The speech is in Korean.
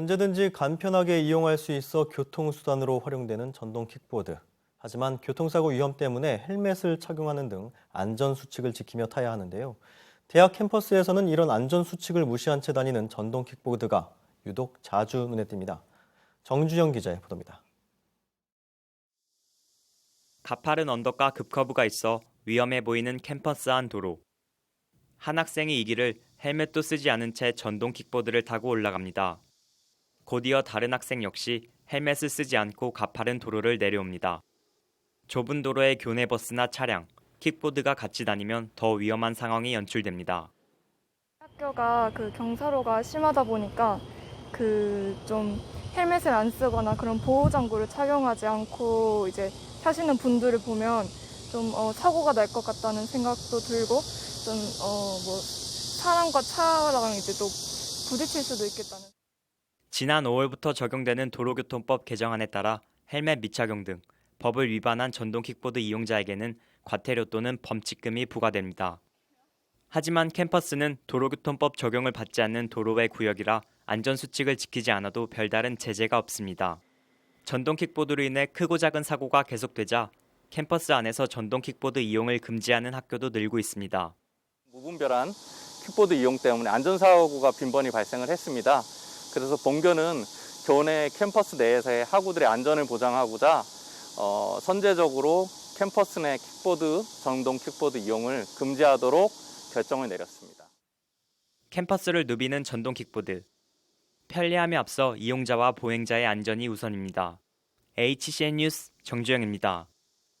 언제든지 간편하게 이용할 수 있어 교통수단으로 활용되는 전동 킥보드. 하지만 교통사고 위험 때문에 헬멧을 착용하는 등 안전수칙을 지키며 타야 하는데요. 대학 캠퍼스에서는 이런 안전수칙을 무시한 채 다니는 전동 킥보드가 유독 자주 눈에 띕니다. 정주영 기자의 보도입니다. 가파른 언덕과 급커브가 있어 위험해 보이는 캠퍼스 안 도로. 한 학생이 이 길을 헬멧도 쓰지 않은 채 전동 킥보드를 타고 올라갑니다. 곧이어 다른 학생 역시 헬멧을 쓰지 않고 가파른 도로를 내려옵니다. 좁은 도로에 교내 버스나 차량, 킥보드가 같이 다니면 더 위험한 상황이 연출됩니다. 학교가 그 경사로가 심하다 보니까 그 좀 헬멧을 안 쓰거나 그런 보호 장구를 착용하지 않고 이제 타시는 분들을 보면 좀 어, 사고가 날 것 같다는 생각도 들고 좀어뭐 사람과 차랑 이제 또 부딪힐 수도 있겠다는. 지난 5월부터 적용되는 도로교통법 개정안에 따라 헬멧 미착용 등 법을 위반한 전동 킥보드 이용자에게는 과태료 또는 범칙금이 부과됩니다. 하지만 캠퍼스는 도로교통법 적용을 받지 않는 도로의 구역이라 안전수칙을 지키지 않아도 별다른 제재가 없습니다. 전동 킥보드로 인해 크고 작은 사고가 계속되자 캠퍼스 안에서 전동 킥보드 이용을 금지하는 학교도 늘고 있습니다. 무분별한 킥보드 이용 때문에 안전사고가 빈번히 발생을 했습니다. 그래서 본교는 교내 캠퍼스 내에서의 학우들의 안전을 보장하고자 어, 선제적으로 캠퍼스 내 킥보드, 전동 킥보드 이용을 금지하도록 결정을 내렸습니다. 캠퍼스를 누비는 전동 킥보드. 편리함에 앞서 이용자와 보행자의 안전이 우선입니다. HCN 뉴스 정주영입니다.